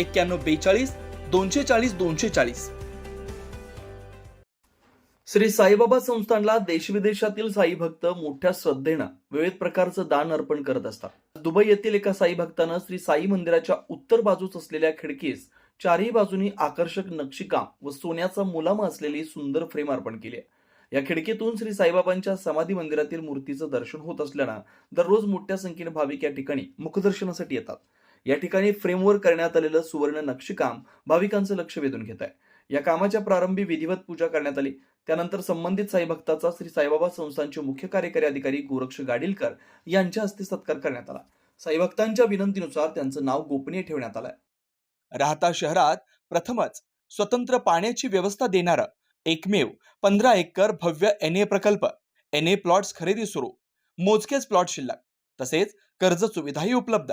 एक्क्याण्णव बेचाळीस दोनशे चाळीस दोनशे चाळीस. श्री साईबाबा संस्थानला देशविदेशातील साई भक्त मोठ्या श्रद्धेनं विविध प्रकारचं दान अर्पण करत असतात. दुबई येथील एका साई भक्तानं श्री साई मंदिराच्या उत्तर बाजूस असलेल्या खिडकीस चारही बाजूनी आकर्षक नक्षीकाम व सोन्याचा मुलामा असलेली सुंदर फ्रेम अर्पण केली आहे. या खिडकीतून श्री साईबाबांच्या समाधी मंदिरातील मूर्तीचं दर्शन होत असल्यानं दररोज मोठ्या संख्येने भाविक या ठिकाणी मुखदर्शनासाठी येतात. या ठिकाणी फ्रेमवर करण्यात आलेलं सुवर्ण नक्षीकाम भाविकांचं लक्ष वेधून घेत आहे. या कामाच्या प्रारंभी विधिवत पूजा करण्यात आली. त्यानंतर संबंधित साई भक्ताचा श्री साईबाबा संस्थांचे मुख्य कार्यकारी अधिकारी गोरक्ष गाडीलकर यांच्या हस्ते सत्कार करण्यात आला. साई भक्तांच्या विनंतीनुसार त्यांचं नाव गोपनीय ठेवण्यात आलंय. राहता शहरात प्रथमच स्वतंत्र पाण्याची व्यवस्था देणारं एकमेव पंधरा एकर भव्य एन ए प्रकल्प एन ए प्लॉट्स खरेदी सुरू मोजकेच प्लॉट शिल्लक तसेच कर्ज सुविधाही उपलब्ध.